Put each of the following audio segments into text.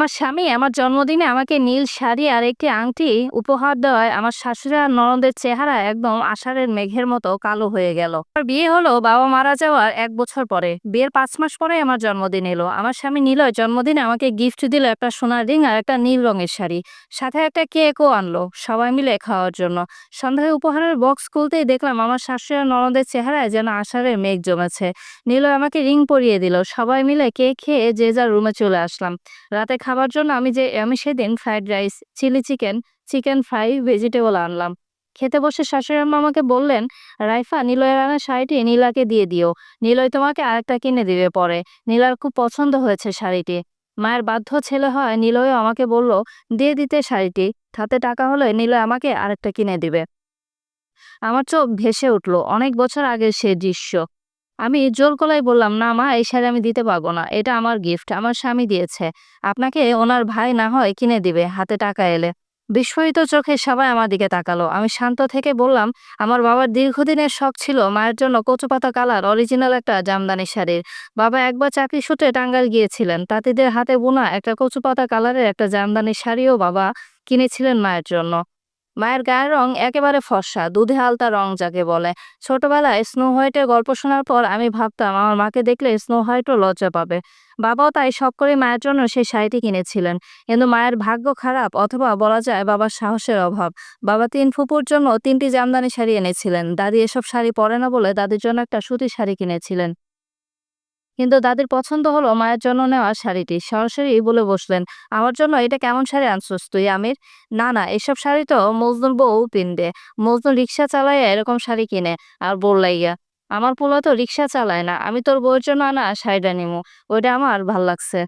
আমার স্বামী আমার জন্মদিনে আমাকে নীল শাড়ি আর একটি আংটি উপহার দেওয়ায় আমার শাশুড়ি আর ননদের চেহারা একদম আষাঢ়ের মেঘের মতো কালো হয়ে গেল। আমার বিয়ে হলো বাবা মারা যাওয়ার এক বছর পরে। বিয়ের পাঁচ মাস পরে আমার জন্মদিন এলো। আমার স্বামী নিলয় জন্মদিনে আমাকে গিফট দিল একটা সোনার রিং আর একটা নীল রঙের শাড়ি। সাথে একটা কেকও আনলো, সবাই মিলে খাওয়ার জন্য। সন্ধ্যায় উপহারের বক্স খুলতেই দেখলাম আমার শাশুড়ি আর চেহারায় যেন আষাঢ়ের মেঘ জমেছে। নিলয় আমাকে রিং পরিয়ে দিল। সবাই মিলে কেক খেয়ে যে যার রুমে চলে আসলাম। রাতে খাবার জন্য আমি যে, আমি সেদিন fried rice chilli chicken chicken fry vegetable আনলাম। খেতে বসে শাশুড়ি আম্মা আমাকে বললেন, রাইফা, নিলয়ের আনা শাড়িটি নীলাকে দিয়ে দিও। নিলয় তোমাকে আরেকটা কিনে দিবে পরে। নীলার খুব পছন্দ হয়েছে শাড়িটি। মায়ের বাধ্য ছেলে হয় নিলয়ও আমাকে বলল, দিয়ে দিতে শাড়িটি। হাতে টাকা হলে নিলয় আমাকে আরেকটা কিনে দিবে। আমার চোখ ভেসে উঠল। অনেক বছর আগের সে দৃশ্য। আমি জোর গলায় বললাম, না মা, এই শাড়ি আমি দিতে পারব না। এটা আমার গিফট আমার স্বামী দিয়েছে। আপনাকে ওনার ভাই না হয় কিনে দিবে, হাতে টাকা এলে। বিস্ফোরিত চোখে সবাই আমার দিকে তাকালো। আমি শান্ত থেকে বললাম, আমার বাবার দীর্ঘদিনের শখ ছিল মায়ের জন্য কচুপাতা কালার অরিজিনাল একটা জামদানি শাড়ির। বাবা একবার চাকরি সূত্রে টাঙ্গাইল গিয়েছিলেন। তাঁতিদের হাতে বোনা একটা কচুপাতা কালারের একটা জামদানি শাড়িও বাবা কিনেছিলেন মায়ের জন্য। মায়ের গায়ের রং একেবারে ফর্সা, দুধে আলতা রং যাকে বলে। ছোটবেলায় স্নো হোয়াইটের গল্প শোনার পর আমি ভাবতাম, আমার মাকে দেখলে স্নো হোয়াইটও লজ্জা পাবে। বাবাও তাই শখ করে মায়ের জন্য সেই শাড়িটি কিনেছিলেন। কিন্তু মায়ের ভাগ্য খারাপ অথবা বলা যায় বাবার সাহসের অভাব। বাবা তিন ফুপুর জন্য তিনটি জামদানি শাড়ি এনেছিলেন। দাদি এসব শাড়ি পরে না বলে দাদির জন্য একটা সুতির শাড়ি কিনেছিলেন। কিন্তু দাদির পছন্দ হলো মায়ের জন্য নেওয়া শাড়িটি। সরাসরি বলে বসলেন, আমার জন্য এটা কেমন শাড়ি আনছোস তুই, আমির? না না, এসব শাড়ি তো মজনুর বউ পিনবে। মজনু রিক্সা চালায় এরকম শাড়ি কিনে, আর বললাইয়া আমার পোলা তো রিক্সা চালায় না, আমি তোর বউয়ের জন্য আনা শাড়িটা নিমু, ওইটা আমার ভালো লাগছে।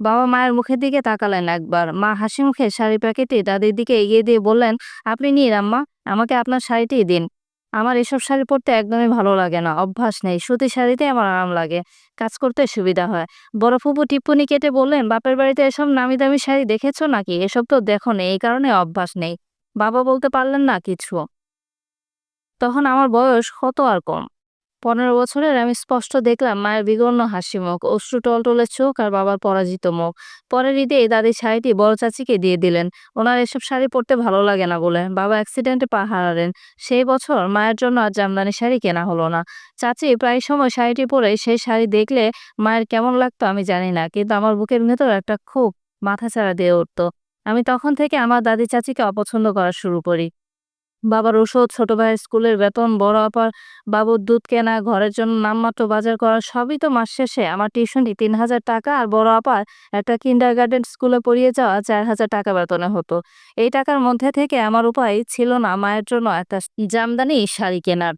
বাবা মায়ের মুখের দিকে তাকালেন একবার। মা হাসি মুখে শাড়ি প্যাকেটটি দাদির দিকে এগিয়ে দিয়ে বললেন, আপনি নিন আম্মা, আমাকে আপনার শাড়িটি দিন। আমার এসব শাড়ি পরতে একদমই ভালো লাগে না, অভ্যাস নেই। সুতি শাড়িতে আমার আরাম লাগে, কাজ করতে সুবিধা হয়। বড় ফুপু টিপ্পনি কেটে বললেন, বাপের বাড়িতে এসব নামি দামি শাড়ি দেখেছ নাকি? এসব তো দেখো নেই এই কারণে অভ্যাস নেই। বাবা বলতে পারলেন না কিছু তখন আমার বয়স কত আর কম? পনেরো বছরের আমি স্পষ্ট দেখলাম মায়ের বিগর্ণ হাসি মুখ, অশ্রু টলটলে চোখ আর বাবার পরাজিত মুখ। পরের ঈদে দাদির শাড়িটি বড় চাচিকে দিয়ে দিলেন। ওনার এসব শাড়ি পরতে ভালো লাগে না বলে বাবা অ্যাক্সিডেন্টে পা হারালেন। সেই বছর মায়ের জন্য আর জামদানি শাড়ি কেনা হলো না। চাচি প্রায় সময় শাড়িটি পরে সেই শাড়ি দেখলে মায়ের কেমন লাগতো আমি জানি না, কিন্তু আমার বুকের ভেতর একটা খুব মাথাচাড়া দিয়ে উঠতো। আমি তখন থেকে আমার দাদি চাচিকে অপছন্দ করা শুরু করি। বাবার ওষুধ, ছোট ভাইয়ের স্কুলের বেতন, বড় আপার বাবুর দুধ কেনা, ঘরের জন্য নামমাত্র বাজার করা, সবই তো মাস শেষে। আমার টিউশনটি তিন হাজার টাকা আর বড় আপার একটা কিন্ডার গার্ডেন স্কুলে পড়িয়ে যাওয়া চার হাজার টাকা বেতনে হতো। এই টাকার মধ্যে থেকে আমার উপায় ছিল না, মায়ের জন্য একটা জামদানি শাড়ি কেনার।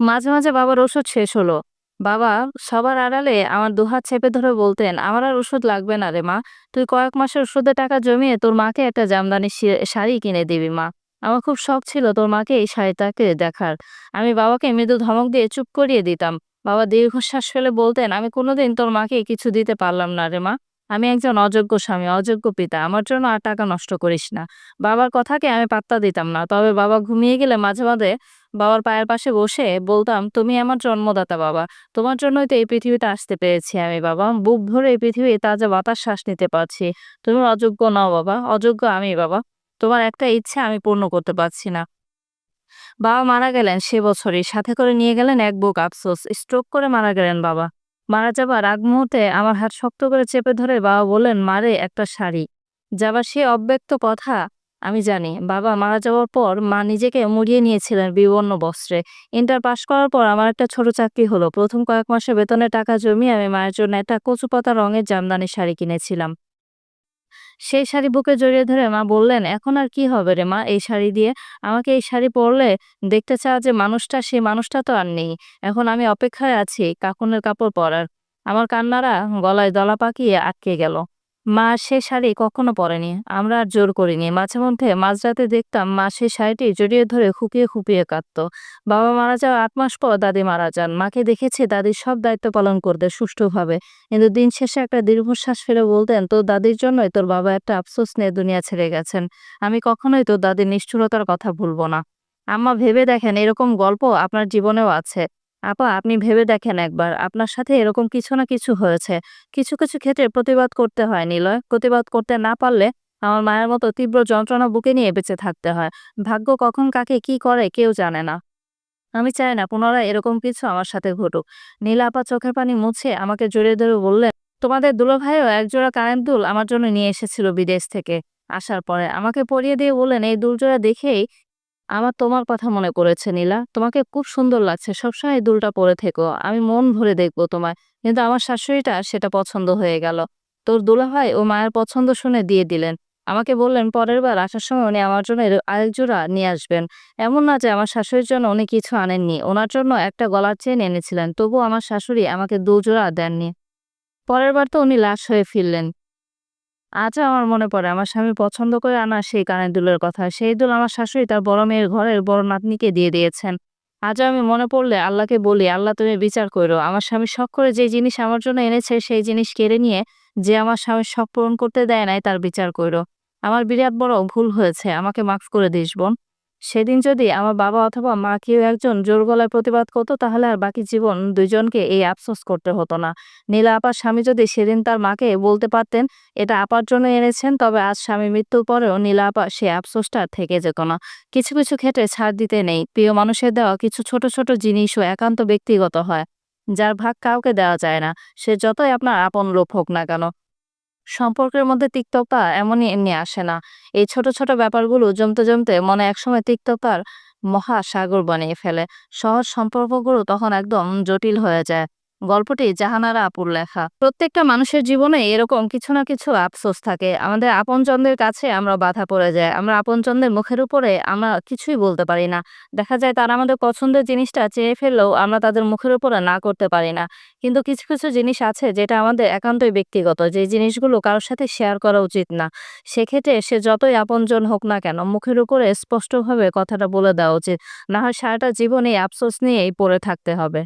মাঝে মাঝে বাবার ওষুধ শেষ হলো। বাবা সবার আড়ালে আমার দুহাত চেপে ধরে বলতেন, আমার আর ওষুধ লাগবে না রে মা। তুই কয়েক মাসের ওষুধের টাকা জমিয়ে তোর মাকে একটা জামদানি শাড়ি কিনে দিবি মা। আমার খুব শখ ছিল তোর মাকে এই শাড়িটাকে দেখার। আমি বাবাকে মৃদু ধমক দিয়ে চুপ করিয়ে দিতাম। বাবা দীর্ঘশ্বাস ফেলে বলতেন, আমি কোনোদিন তোর মাকে কিছু দিতে পারলাম না রে মা। আমি একজন অযোগ্য স্বামী, অযোগ্য পিতা। আমার জন্য আর টাকা নষ্ট করিস না। বাবার কথাকে আমি পাত্তা দিতাম না। তবে বাবা ঘুমিয়ে গেলে মাঝে মাঝে বাবার পায়ের পাশে বসে বলতাম, তুমি আমার জন্মদাতা বাবা। তোমার জন্যই তো এই পৃথিবীতে আসতে পেরেছি আমি বাবা। বুক ভরে এই পৃথিবী তাজা বাতাস শ্বাস নিতে পারছি। তুমি অযোগ্য নও বাবা। অযোগ্য আমি বাবা। তোমার একটা ইচ্ছা আমি পূর্ণ করতে পারছি না। বাবা মারা গেলেন সে বছরই। সাথে করে নিয়ে গেলেন এক বুক আফসোস। স্ট্রোক করে মারা গেলেন বাবা। মারা যাবার আগ মুহূর্তে আমার হাত শক্ত করে চেপে ধরে বাবা বললেন মারে একটা শাড়ি। যাবার সে অব্যক্ত কথা আমি জানি। বাবা মারা যাওয়ার পর মা নিজেকে মুড়িয়ে নিয়েছিলেন বিবর্ণ বস্ত্রে। ইন্টার পাশ করার পর আমার একটা ছোট চাকরি হলো। প্রথম কয়েক মাসে বেতনের টাকা জমিয়ে আমি মায়ের জন্য একটা কচুপাতা রঙের জামদানি শাড়ি কিনেছিলাম। সেই শাড়ি বুকে জড়িয়ে ধরে মা বললেন, এখন আর কি হবে রে মা এই শাড়ি দিয়ে? আমাকে এই শাড়ি পরলে দেখতে চা যে মানুষটা, সেই মানুষটা তো আর নেই। এখন আমি অপেক্ষায় আছি কাকুনের কাপড় পরার। আমার কান্নারা গলায় দলা পাকিয়ে আটকে গেল। মা সে শাড়ি কখনো পরেনি। আমরা আর জোর করিনি। মাঝে মধ্যে মাঝরাতে দেখতাম মা সেই শাড়িটি জড়িয়ে ধরে খুপিয়ে খুপিয়ে কাঁদত। বাবা মারা যাওয়ার আট মাস পর দাদি মারা যান। মাকে দেখেছি দাদির সব দায়িত্ব পালন করতে সুষ্ঠুভাবে। কিন্তু দিন শেষে একটা দীর্ঘশ্বাস ফেলে বলতেন, তোর দাদির জন্যই তোর বাবা একটা আফসোস নিয়ে দুনিয়া ছেড়ে গেছেন। আমি কখনোই তোর দাদির নিষ্ঠুরতার কথা ভুলবো না। আম্মা ভেবে দেখেন এরকম গল্প আপনার জীবনেও আছে। আপা, আপনি ভেবে দেখেন একবার। আপনার সাথে এরকম কিছু না কিছু হয়েছে। কিছু কিছু ক্ষেত্রে প্রতিবাদ করতে হয় নিলয়। প্রতিবাদ করতে না পারলে আমার মায়ের মতো তীব্র যন্ত্রণা বুকে নিয়ে বেঁচে থাকতে হয়। ভাগ্য কখন কাকে কি করে কেউ জানে না। আমি চাই না পুনরায় এরকম কিছু আমার সাথে ঘটুক। নীলা আপা চোখের পানি মুছে আমাকে জড়িয়ে ধরে বললেন তোমাদের দুলো ভাইও একজোড়া কারেন্ট দুল আমার জন্য নিয়ে এসেছিল বিদেশ থেকে। আসার পরে আমাকে পরিয়ে দিয়ে বললেন, এই দুলজোড়া দেখেই আমার তোমার কথা মনে পড়েছে নীলা। তোমাকে খুব সুন্দর লাগছে। সবসময় দুলটা পরে থেকো। আমি মন ভরে দেখব তোমায়। কিন্তু আমার শাশুড়িটা সেটা পছন্দ হয়ে গেল। তোর দুলাভাই ও মায়ের পছন্দ শুনে দিয়ে দিলেন। আমাকে বললেন, পরের বার আসার সময় উনি আমার জন্য আরেক জোড়া নিয়ে আসবেন। এমন না যে আমার শাশুড়ির জন্য উনি কিছু আনেননি। ওনার জন্য একটা গলার চেন এনেছিলেন। তবু আমার শাশুড়ি আমাকে দু জোড়া দেননি। পরের বার তো উনি লাশ হয়ে ফিরলেন। আজও আমার মনে পড়ে, আমার স্বামী পছন্দ করে আনা সেই কানের দুলের কথা। সেই দুল আমার শাশুড়ি তার বড় মেয়ের ঘরের বড় নাতনিকে দিয়ে দিয়েছেন। আজ আমি মনে পড়লে আল্লাহকে বলি, আল্লাহ, তুমি বিচার করো আমার স্বামী শখ করে যে জিনিস আমার জন্য এনেছে, সেই জিনিস কেড়ে নিয়ে যে আমার স্বামী শখ পূরণ করতে দেয় নাই, তার বিচার করো আমার বিরাট বড় ভুল হয়েছে, আমাকে মাফ করে দিস, বোন। সেদিন যদি আমার বাবা অথবা মা কেউ একজন জোর গলায় প্রতিবাদ করতো, তাহলে আর বাকি জীবন দুইজনকে এই আফসোস করতে হতো না। নীলা আপার স্বামী যদি সেদিন তার মাকে বলতে পারতেন, এটা আপার জন্য এনেছেন, তবে আজ স্বামী মৃত্যুর পরেও নীলা আপা সে আফসোসটা থেকে যেত না। কিছু কিছু ক্ষেত্রে ছাড় দিতে নেই। প্রিয় মানুষের দেওয়া কিছু ছোট ছোট জিনিসও একান্ত ব্যক্তিগত হয়, যার ভাগ কাউকে দেওয়া যায় না। সে যতই আপনার আপন লোক হোক না কেন সম্পর্কের মধ্যে তিক্ততা এমনই এমনি আসে না। এই ছোট ছোট ব্যাপারগুলো জমতে জমতে মনে একসময় তিক্ততার মহাসাগর বানিয়ে ফেলে। সহজ সম্পর্কগুলো তখন একদম জটিল হয়ে যায়। গল্পটি জাহানারা আপুর লেখা। প্রত্যেকটা মানুষের জীবনে এরকম কিছু না কিছু আফসোস থাকে। আমাদের আপনজনদের কাছে আমরা বাধা পড়ে যাই। আমরা আপনজনদের মুখের উপরে আমরা কিছুই বলতে পারি না। দেখা যায় তারা আমাদের পছন্দের জিনিসটা চেয়ে ফেললেও আমরা তাদের মুখের উপরে না করতে পারি না। কিন্তু কিছু কিছু জিনিস আছে যেটা আমাদের একান্তই ব্যক্তিগত। যে জিনিসগুলো কারোর সাথে শেয়ার করা উচিত না। সেক্ষেত্রে সে যতই আপনজন হোক না কেন মুখের উপরে স্পষ্টভাবে কথাটা বলে দেওয়া উচিত। না হয় সারাটা জীবন আফসোস নিয়েই পড়ে থাকতে হবে।